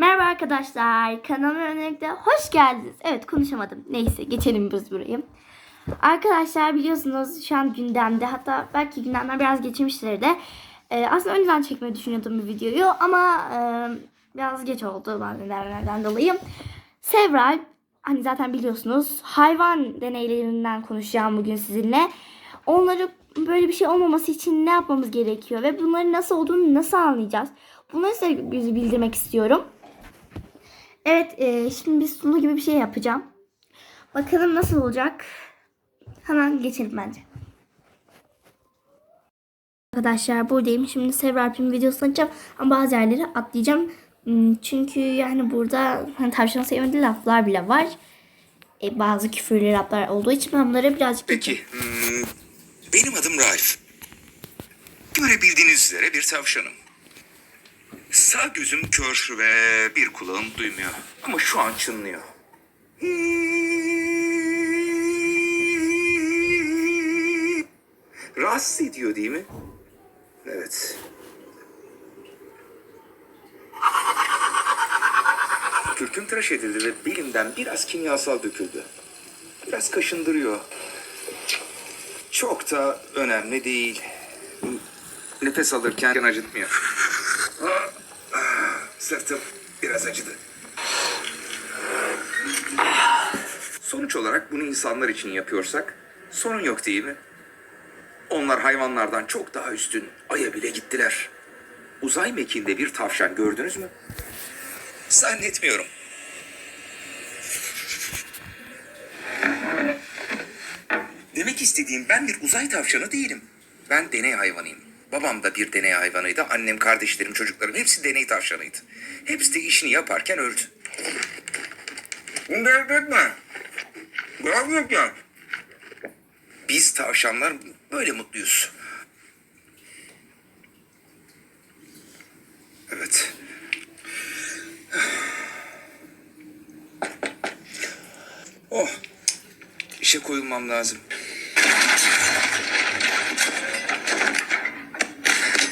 Merhaba arkadaşlar, kanalıma öncelikle hoş geldiniz. Evet konuşamadım. Neyse geçelim biz burayı. Arkadaşlar biliyorsunuz şu an gündemde hatta belki gündemden biraz geçmiştir de. Ee, aslında önceden çekmeyi düşünüyordum bir videoyu ama e, biraz geç oldu bazı nedenlerden dolayı. Sevral, hani zaten biliyorsunuz hayvan deneylerinden konuşacağım bugün sizinle. Onları böyle bir şey olmaması için ne yapmamız gerekiyor ve bunların nasıl olduğunu nasıl anlayacağız? Bunları size bildirmek istiyorum. Evet, e, şimdi bir sulu gibi bir şey yapacağım. Bakalım nasıl olacak. Hemen geçelim bence. Arkadaşlar buradayım. Şimdi Sevralp'in videosunu açacağım. Ama bazı yerleri atlayacağım. Hmm, Çünkü yani burada hani tavşanın sevmediği laflar bile var. E, bazı küfürlü laflar olduğu için ben bunları birazcık Peki. hmm, benim adım Raif. Görebildiğiniz üzere bir tavşanım. Sağ gözüm kör ve bir kulağım duymuyor. Ama şu an çınlıyor. Rahatsız ediyor değil mi? Evet. Kürküm tıraş edildi ve belimden biraz kimyasal döküldü. Biraz kaşındırıyor. Çok da önemli değil. Nefes alırken acıtmıyor. Sırtım biraz acıdı. Sonuç olarak bunu insanlar için yapıyorsak sorun yok değil mi? Onlar hayvanlardan çok daha üstün. Ay'a bile gittiler. Uzay mekiğinde bir tavşan gördünüz mü? Zannetmiyorum. Demek istediğim ben bir uzay tavşanı değilim. Ben deney hayvanıyım. Babam da bir deney hayvanıydı. Annem, kardeşlerim, çocuklarım hepsi deney tavşanıydı. Hepsi de işini yaparken öldü. Bunu dert etme. Gerçekten. Biz tavşanlar böyle mutluyuz. Evet. Oh. İşe koyulmam lazım.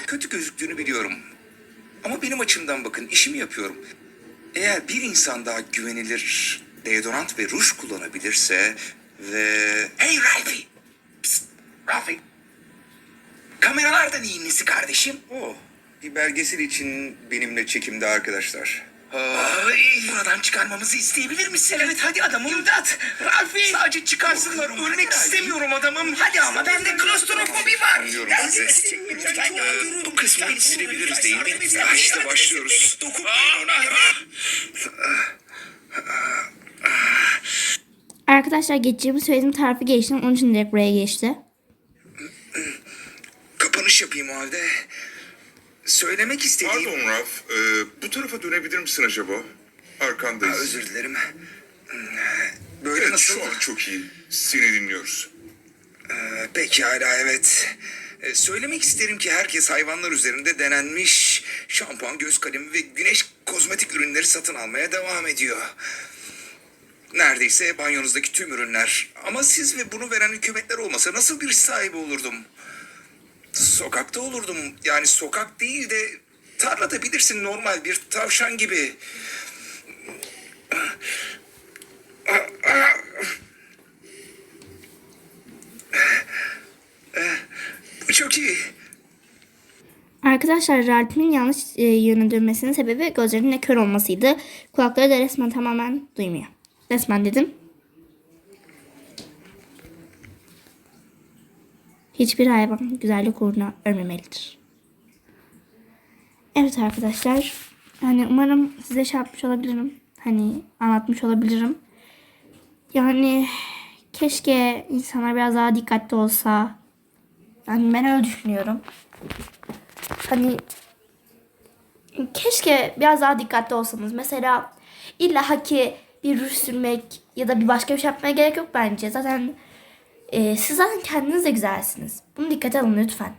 Kötü gözüktüğünü biliyorum. Ama benim açımdan bakın işimi yapıyorum. Eğer bir insan daha güvenilir deodorant ve ruj kullanabilirse ve... Hey Ralphie! Psst, Ralphie! Kameralardan neyin nesi kardeşim? Oh, bir belgesel için benimle çekimde arkadaşlar. Buradan çıkarmamızı isteyebilir misin? Evet hadi adamım. İmdat! Ralphie! Sadece çıkarsınlar. Ölmek istemiyorum adamım. Hadi ama bende klostrofobi var. Anlıyorum sizi. Ee, bu kısmı silebiliriz değil mi? İşte başlıyoruz. Arkadaşlar geçeceğimi söylediğim tarafa geçtim. Onun için direkt buraya geçti. Söylemek istediğim... Pardon Raf, e, bu tarafa dönebilir misin acaba? Aa, Arkandayız. özür dilerim. Böyle Evet, nasıl? şu an çok iyi. Seni dinliyoruz. Ee, Pekala evet. Ee, Söylemek isterim ki herkes hayvanlar üzerinde denenmiş şampuan, göz kalemi ve güneş kozmetik ürünleri satın almaya devam ediyor. Neredeyse banyonuzdaki tüm ürünler. Ama siz ve bunu veren hükümetler olmasa nasıl bir iş sahibi olurdum? Sokakta olurdum. Yani sokak değil de tarlada bilirsin normal bir tavşan gibi. Çok iyi. Arkadaşlar Ralph'in yanlış e, yöne dönmesinin sebebi gözlerinin kör olmasıydı. Kulakları da resmen tamamen duymuyor. Resmen dedim. Hiçbir hayvan güzellik uğruna ölmemelidir. Evet arkadaşlar. Yani umarım size şey yapmış olabilirim. Hani anlatmış olabilirim. Yani keşke insanlar biraz daha dikkatli olsa. Yani ben öyle düşünüyorum. Hani keşke biraz daha dikkatli olsanız. Mesela illa ki bir ruj sürmek ya da bir başka bir şey yapmaya gerek yok bence. Zaten e, siz zaten kendiniz de güzelsiniz. Bunu dikkate alın lütfen.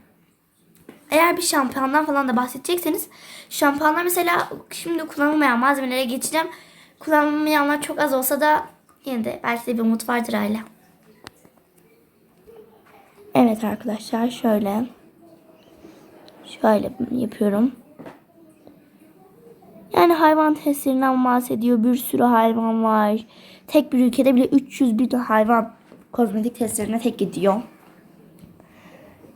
Eğer bir şampuandan falan da bahsedecekseniz şampuanlar mesela şimdi kullanılmayan malzemelere geçeceğim. Kullanılmayanlar çok az olsa da yine de belki de bir umut vardır hala. Evet arkadaşlar şöyle. Şöyle yapıyorum. Yani hayvan testlerinden bahsediyor. Bir sürü hayvan var. Tek bir ülkede bile 300 bin hayvan kozmetik testlerine tek gidiyor.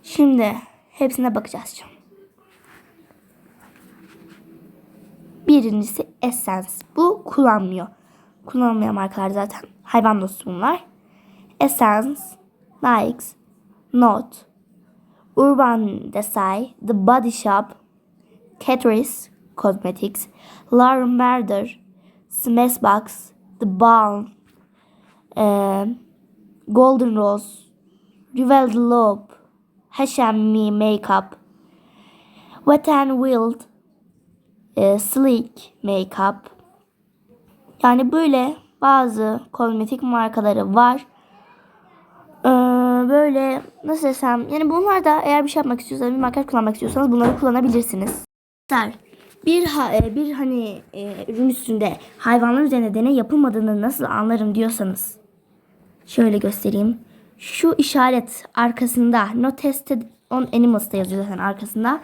Şimdi hepsine bakacağız. Birincisi Essence. Bu kullanmıyor. Kullanılmayan markalar zaten. Hayvan dostu bunlar. Essence, Nike, Note, Urban Decay, The Body Shop, Catrice Cosmetics, Lauren Merder, Smashbox, The Balm, eee, Golden Rose, the Lobe, H&M Makeup, Wet n Wild, eee, Sleek Makeup. Yani böyle bazı kozmetik markaları var. Ee, böyle nasıl desem yani bunlar da eğer bir şey yapmak istiyorsanız bir makyaj kullanmak istiyorsanız bunları kullanabilirsiniz. Bir e, bir hani e, ürün üstünde hayvanlar üzerine deney yapılmadığını nasıl anlarım diyorsanız şöyle göstereyim. Şu işaret arkasında no tested on animals'ta yazıyor zaten arkasında.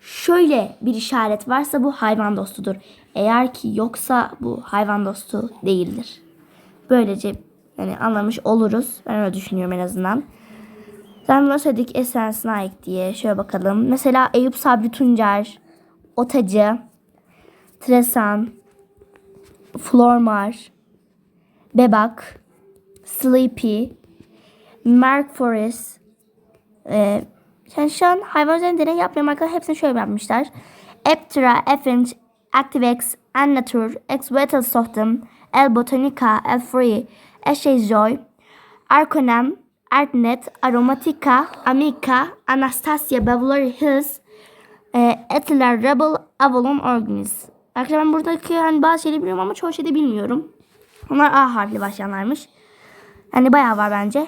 Şöyle bir işaret varsa bu hayvan dostudur. Eğer ki yoksa bu hayvan dostu değildir. Böylece yani anlamış oluruz. Ben öyle düşünüyorum en azından. Sen bunu söyledik Essence Nike diye. Şöyle bakalım. Mesela Eyüp Sabri Tuncer, Otacı, Tresan, Flormar, Bebak, Sleepy, Mark Forest. Ee, yani şu an hayvan üzerinde deney yapmayan markalar hepsini şöyle yapmışlar. Eptera, Effinch, Activex, Annatur, Ex Vital Softem, El Botanica, El Free, Eshe Joy, Arconem, Artnet, Aromatica, Amica, Anastasia, Beverly Hills, e, Ethyler, Rebel, Avalon Organis. Arkadaşlar ben buradaki hani bazı şeyleri biliyorum ama çoğu şeyi de bilmiyorum. Onlar A harfli başlayanlarmış. Yani bayağı var bence.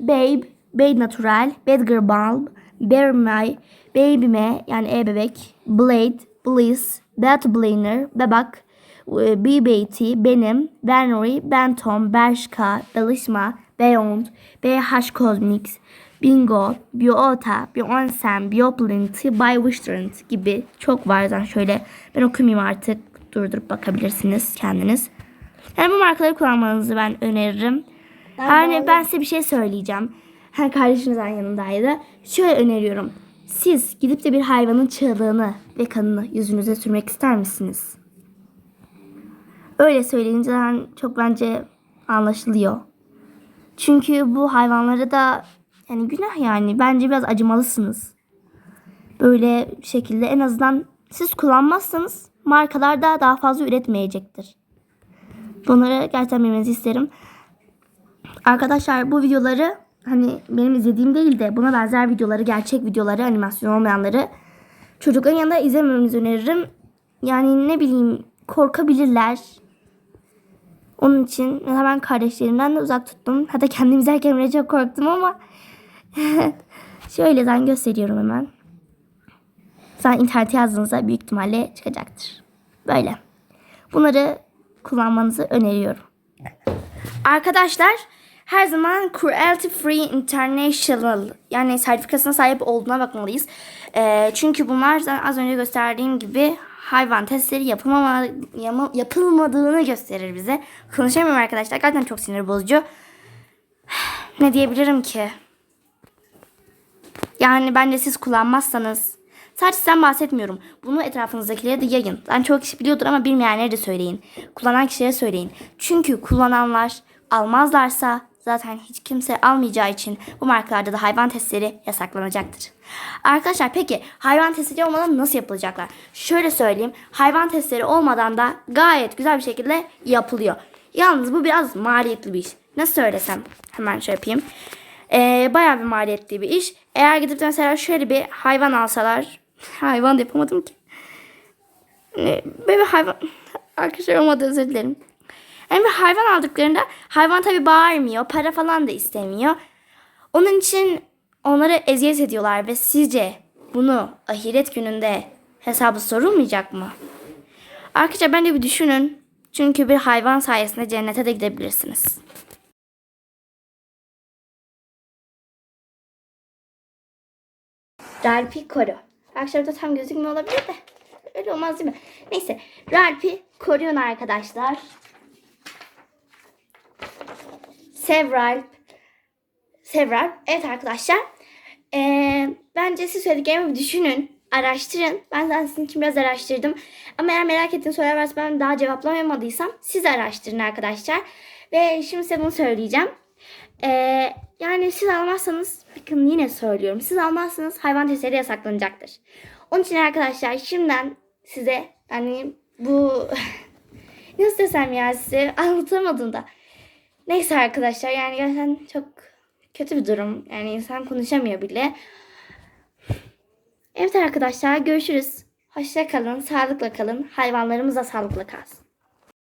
Babe, Babe Natural, Bad Girl Balm, Bear My, Baby Me yani e-bebek, Blade, Bliss, Belt Blainer, Bebak, e, BBT, Benim, Benry, Benton, Bershka, Belishma, Beyond, BH Cosmetics, Bingo, Biota, Bionsen, Bioplint, Biowistrant gibi çok var zaten şöyle. Ben okumayayım artık. Durdurup bakabilirsiniz kendiniz. Yani bu markaları kullanmanızı ben öneririm. Yani ben size bir şey söyleyeceğim. Ha, kardeşinizin yanındaydı. Şöyle öneriyorum. Siz gidip de bir hayvanın çığlığını ve kanını yüzünüze sürmek ister misiniz? Öyle söyleyince çok bence anlaşılıyor. Çünkü bu hayvanlara da yani günah yani bence biraz acımalısınız. Böyle bir şekilde en azından siz kullanmazsanız markalar da daha fazla üretmeyecektir. Bunları gerçekten bilmenizi isterim. Arkadaşlar bu videoları hani benim izlediğim değil de buna benzer videoları, gerçek videoları, animasyon olmayanları çocukların yanında izlememenizi öneririm. Yani ne bileyim korkabilirler. Onun için ben kardeşlerimden de uzak tuttum. Hatta kendim izlerken bile çok korktum ama şöyle ben gösteriyorum hemen. Sen internete yazdığınızda büyük ihtimalle çıkacaktır. Böyle. Bunları kullanmanızı öneriyorum. Arkadaşlar her zaman Cruelty Free International yani sertifikasına sahip olduğuna bakmalıyız. Ee, çünkü bunlar az önce gösterdiğim gibi hayvan testleri yapılmama, yapılmadığını gösterir bize. Konuşamıyorum arkadaşlar. Gerçekten çok sinir bozucu. ne diyebilirim ki? Yani bence siz kullanmazsanız sadece sen bahsetmiyorum. Bunu etrafınızdakilere de yayın. Ben çoğu kişi biliyordur ama bilmeyenlere de söyleyin. Kullanan kişilere söyleyin. Çünkü kullananlar almazlarsa zaten hiç kimse almayacağı için bu markalarda da hayvan testleri yasaklanacaktır. Arkadaşlar peki hayvan testleri olmadan nasıl yapılacaklar? Şöyle söyleyeyim. Hayvan testleri olmadan da gayet güzel bir şekilde yapılıyor. Yalnız bu biraz maliyetli bir iş. Nasıl söylesem? Hemen şey yapayım. Ee, bayağı bir maliyetli bir iş. Eğer gidip de mesela şöyle bir hayvan alsalar. Hayvan da yapamadım ki. Ee, böyle hayvan. Arkadaşlar olmadı özür dilerim. Yani bir hayvan aldıklarında hayvan tabii bağırmıyor. Para falan da istemiyor. Onun için onlara eziyet ediyorlar ve sizce bunu ahiret gününde hesabı sorulmayacak mı? Arkadaşlar bence bir düşünün. Çünkü bir hayvan sayesinde cennete de gidebilirsiniz. Darpi koru. Arkadaşlar da tam gözükmüyor olabilir de. öyle olmaz değil mi? Neyse. Ralph'i koruyun arkadaşlar. Sev Several. Evet arkadaşlar. Ee, bence siz söylediklerimi düşünün. Araştırın. Ben zaten sizin için biraz araştırdım. Ama eğer merak ettiğiniz sorular varsa ben daha cevaplayamadıysam siz araştırın arkadaşlar. Ve şimdi size bunu söyleyeceğim. Ee, yani siz almazsanız bakın yine söylüyorum. Siz almazsanız hayvan testleri yasaklanacaktır. Onun için arkadaşlar şimdiden size hani bu nasıl desem ya size anlatamadım da. Neyse arkadaşlar yani gerçekten çok kötü bir durum. Yani insan konuşamıyor bile. Evet arkadaşlar görüşürüz. Hoşça kalın, sağlıkla kalın. Hayvanlarımız da sağlıkla kalsın.